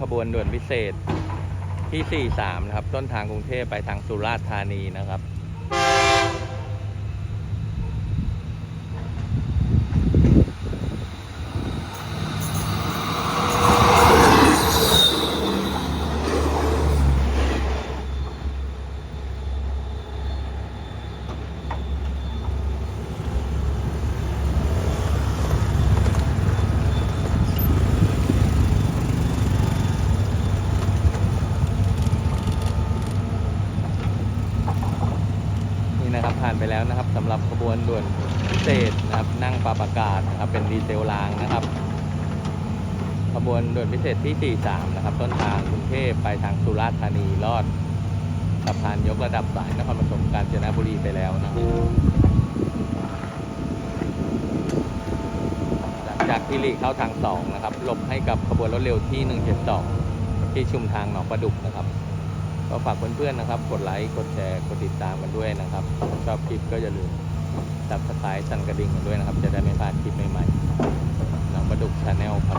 ขบวนด่วนพิเศษที่ 43 นะครับ ต้นทางกรุงเทพไปทางสุราษฎร์ธานีนะครับ ไปแล้วนะครับสำหรับขบวนด่วนพิเศษนะครับนั่งปรับอากาศนะครับเป็นดีเซลรางนะครับ ขบวนด่วนพิเศษที่ 43 นะครับ ต้นทางกรุงเทพไปทางสุราษฎร์ธานีลอดสะพานยกระดับสายนครปฐมกาญจนบุรีไปแล้วนะครับหลังจากที่หลีกเข้าทางสองนะครับหลบให้กับขบวนรถเร็วที่ 172 ที่ชุมทางหนองประดุกนะครับ ก็ฝากเพื่อนๆนะครับ กดไลค์กดแชร์กดติดตามกันด้วยนะครับ ชอบคลิปก็อย่าลืมซับสไครต์สั่นกระดิ่งกันด้วยนะครับ จะได้ไม่พลาดคลิปใหม่ๆน้องประดุกชาแนลครับ